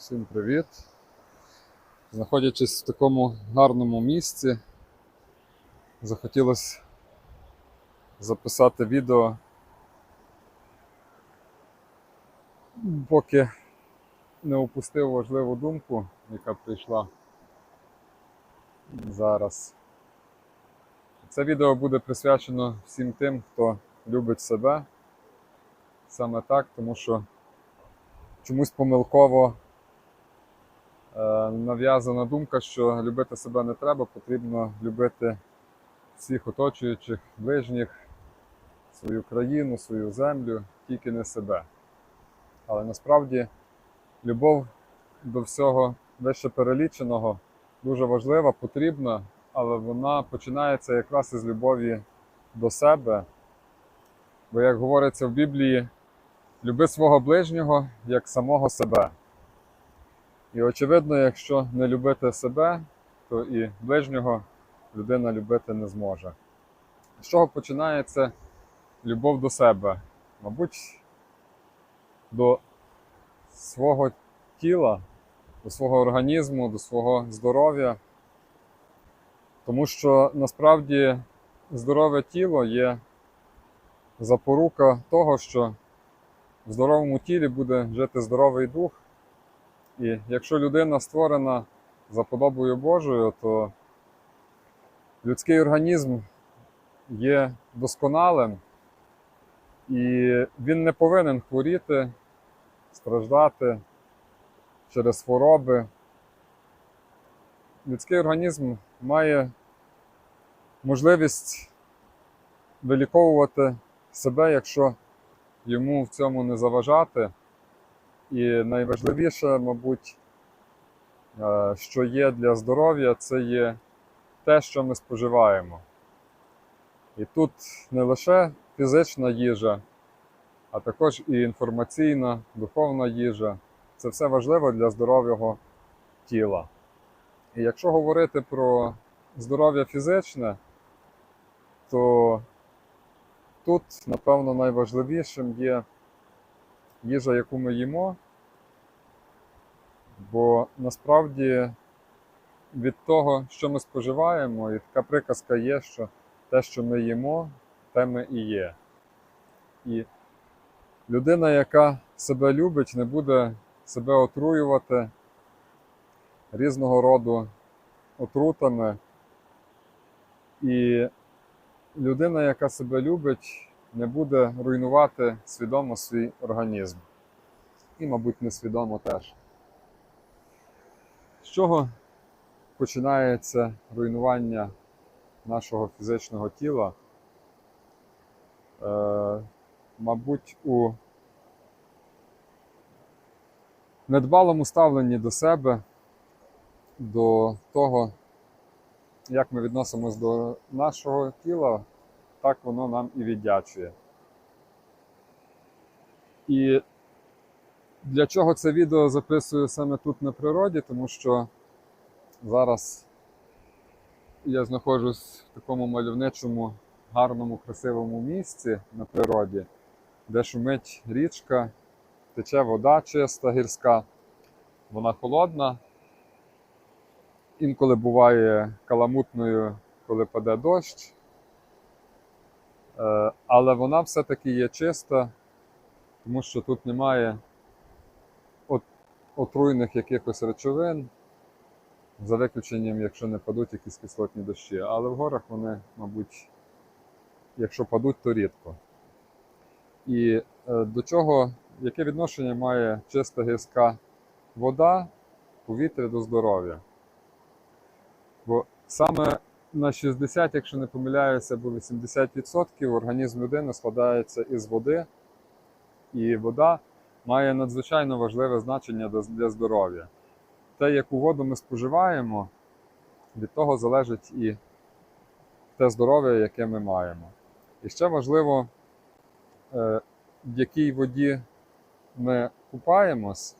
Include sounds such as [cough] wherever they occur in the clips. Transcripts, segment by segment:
Всім привіт! Знаходячись в такому гарному місці, захотілося записати відео, поки не упустив важливу думку, яка прийшла зараз. Це відео буде присвячено всім тим, хто любить себе саме так, тому що чомусь помилково нав'язана думка, що любити себе не треба, потрібно любити всіх оточуючих, ближніх, свою країну, свою землю, тільки не себе. Але насправді любов до всього вище переліченого дуже важлива, потрібна, але вона починається якраз із любові до себе. Бо, як говориться в Біблії, люби свого ближнього як самого себе. І очевидно, якщо не любити себе, то і ближнього людина любити не зможе. З чого починається любов до себе? Мабуть, до свого тіла, до свого організму, до свого здоров'я. Тому що насправді здорове тіло є запорука того, що в здоровому тілі буде жити здоровий дух. І якщо людина створена за подобою Божою, то людський організм є досконалим, і він не повинен хворіти, страждати через хвороби. Людський організм має можливість виліковувати себе, якщо йому в цьому не заважати. І найважливіше, мабуть, е, що є для здоров'я, це є те, що ми споживаємо. І тут не лише фізична їжа, а також і інформаційна, духовна їжа. Це все важливо для здорового тіла. І якщо говорити про здоров'я фізичне, то тут, напевно, найважливішим є їжа, яку ми їмо, бо насправді від того, що ми споживаємо, і така приказка є, що те, що ми їмо, те ми і є. І людина, яка себе любить, не буде себе отруювати різного роду отрутами. І людина, яка себе любить, не буде руйнувати свідомо свій організм. І, мабуть, несвідомо теж. З чого починається руйнування нашого фізичного тіла? Е, мабуть, у недбалому ставленні до себе, до того, як ми відносимось до нашого тіла, так воно нам і віддячує. І для чого це відео записую саме тут на природі, тому що зараз я знаходжусь в такому мальовничому, гарному, красивому місці на природі, де шумить річка, тече вода чиста, гірська, вона холодна. Інколи буває каламутною, коли паде дощ. Е, Але вона все-таки є чиста, тому що тут немає отруйних якихось речовин, за виключенням, якщо не падуть якісь кислотні дощі. Але в горах вони, мабуть, якщо падуть, то рідко. І е, до чого, яке відношення має чиста гірська вода, повітря до здоров'я? Бо саме на 60, якщо не помиляюся, або 80% організм людини складається із води, і вода має надзвичайно важливе значення для здоров'я. Те, яку воду ми споживаємо, від того залежить і те здоров'я, яке ми маємо. І ще важливо, е, в якій воді ми купаємось,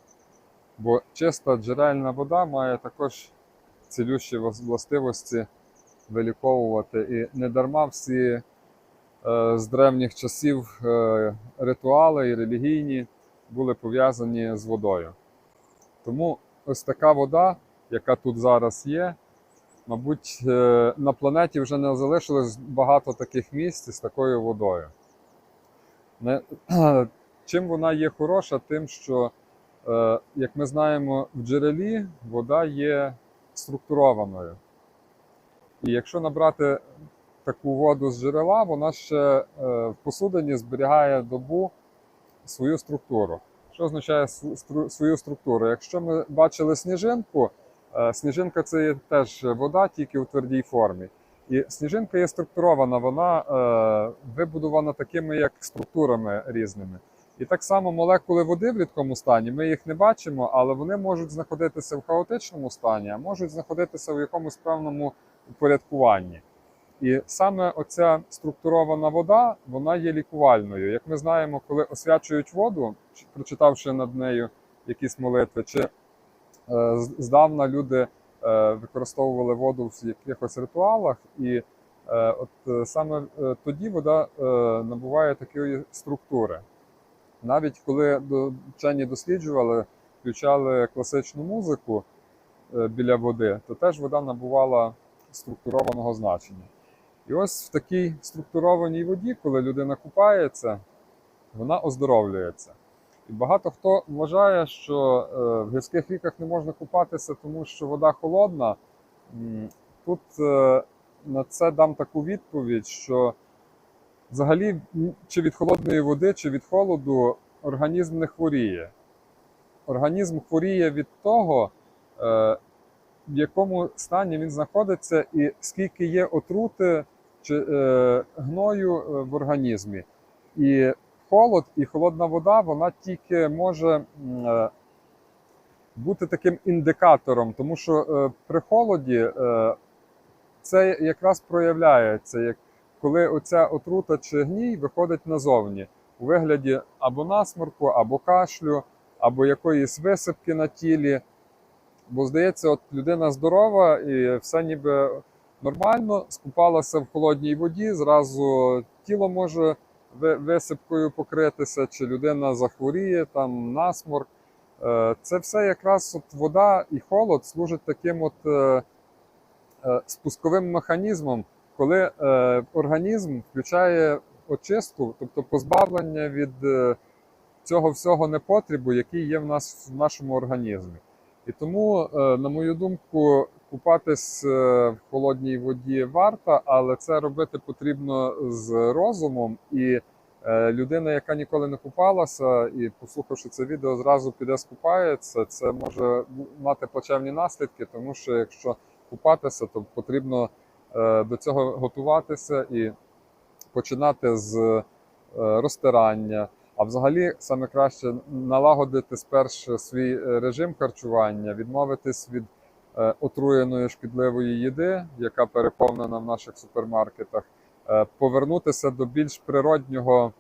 бо чиста джерельна вода має також цілющі властивості виліковувати. І не дарма всі е, з древніх часів е, ритуали і релігійні були пов'язані з водою. Тому ось така вода, яка тут зараз є, мабуть, е, на планеті вже не залишилось багато таких місць з такою водою. [clears throat] Чим вона є хороша? Тим, що, як ми знаємо, в джерелі вода є структурованою. І якщо набрати таку воду з джерела, вона ще е, в посудині зберігає добу свою структуру. Що означає свою структуру? Якщо ми бачили сніжинку, е, сніжинка це є теж вода, тільки у твердій формі. І сніжинка є структурована, вона е, вибудована такими як структурами різними. І так само молекули води в рідкому стані, ми їх не бачимо, але вони можуть знаходитися в хаотичному стані, а можуть знаходитися в якомусь певному упорядкуванні. І саме оця структурована вода, вона є лікувальною. Як ми знаємо, коли освячують воду, прочитавши над нею якісь молитви, чи е, здавна люди е, використовували воду в якихось ритуалах, і е, от саме тоді вода набуває такої структури. Навіть коли вчені досліджували, включали класичну музику біля води, то теж вода набувала структурованого значення. І ось в такій структурованій воді, коли людина купається, вона оздоровлюється. І багато хто вважає, що е, в гірських ріках не можна купатися, тому що вода холодна. Тут е, на це дам таку відповідь, що взагалі чи від холодної води, чи від холоду організм не хворіє. Організм хворіє від того, е, в якому стані він знаходиться, і скільки є отрути чи е, гною е, в організмі. І холод і холодна вода, вона тільки може е, бути таким індикатором, тому що е, при холоді е, це якраз проявляється, як коли оця отрута чи гній виходить назовні у вигляді або насморку, або кашлю, або якоїсь висипки на тілі. Бо здається, от людина здорова і все ніби нормально, скупалася в холодній воді, зразу тіло може висипкою покритися, чи людина захворіє, там насморк. Е, Це все якраз от вода і холод служить таким от е, е, спусковим механізмом, коли організм включає очистку, тобто позбавлення від цього всього непотребу, який є в нас в нашому організмі. І тому, е, на мою думку, купатись е, в холодній воді варто, але це робити потрібно з розумом. І е, людина, яка ніколи не купалася, і послухавши це відео, зразу піде скупається. Це може мати плачевні наслідки, тому що якщо купатися, то потрібно до цього готуватися і починати з розтирання. А взагалі саме краще налагодити спершу свій е, режим харчування, відмовитись від е, отруєної шкідливої їди, яка переповнена в наших супермаркетах, е, повернутися до більш природнього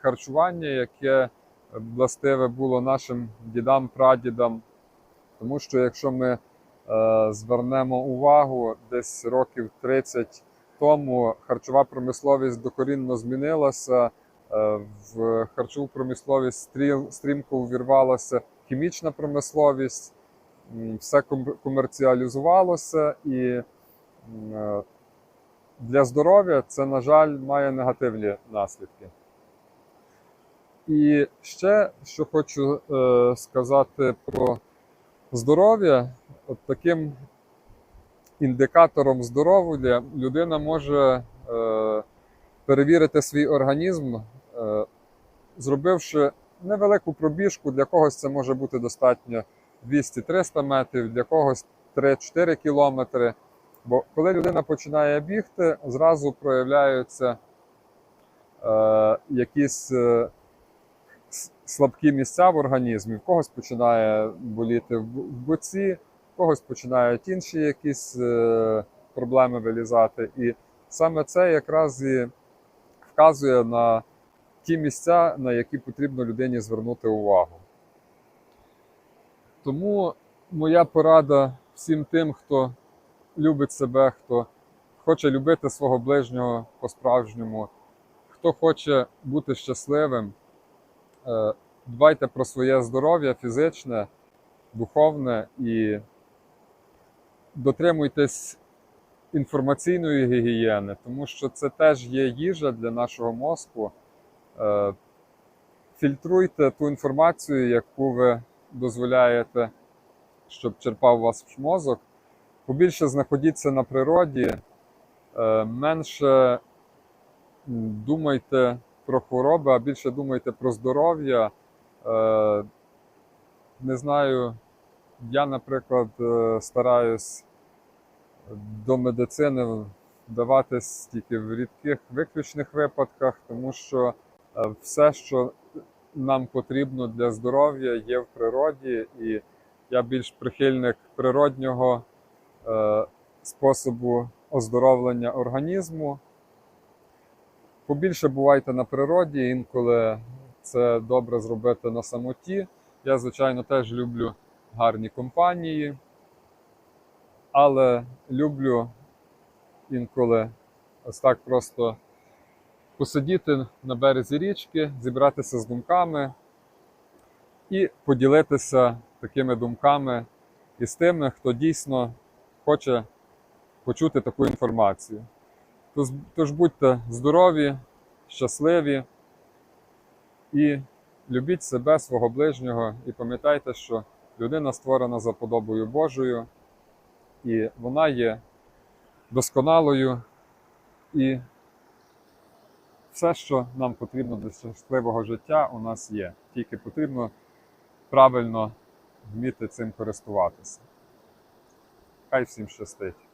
харчування, яке властиве було нашим дідам, прадідам. Тому що якщо ми звернемо увагу, десь років 30 тому харчова промисловість докорінно змінилася. Е, В харчову промисловість стрімко увірвалася хімічна промисловість, все комерціалізувалося, і е, для здоров'я це, на жаль, має негативні наслідки. І ще що хочу е, сказати про здоров'я, от таким індикатором здоров'я людина може перевірити свій організм, зробивши невелику пробіжку, для когось це може бути достатньо 200-300 метрів, для когось 3-4 кілометри. Бо коли людина починає бігти, зразу проявляються е, якісь е, слабкі місця в організмі, в когось починає боліти в в боці, в когось починають інші якісь е, проблеми вилізати. І саме це якраз і вказує на ті місця, на які потрібно людині звернути увагу. Тому моя порада всім тим, хто любить себе, хто хоче любити свого ближнього по-справжньому, хто хоче бути щасливим, е, дбайте про своє здоров'я фізичне, духовне і дотримуйтесь інформаційної гігієни, тому що це теж є їжа для нашого мозку. Е, Фільтруйте ту інформацію, яку ви дозволяєте, щоб черпав ваш мозок. Побільше знаходіться на природі, е, менше думайте про хвороби, а більше думайте про здоров'я. Е, Не знаю, я, наприклад, стараюсь до медицини вдаватись тільки в рідких виключних випадках, тому що все, що нам потрібно для здоров'я, є в природі, і я більш прихильник природнього е, способу оздоровлення організму. Побільше бувайте на природі, інколи це добре зробити на самоті. Я, звичайно, теж люблю гарні компанії, але люблю інколи ось так просто посидіти на березі річки, зібратися з думками і поділитися такими думками із тими, хто дійсно хоче почути таку інформацію. Тож, будьте здорові, щасливі і любіть себе, свого ближнього, і пам'ятайте, що людина створена за подобою Божою, і вона є досконалою і все, що нам потрібно для щасливого життя, у нас є. Тільки потрібно правильно вміти цим користуватися. Хай всім щастить!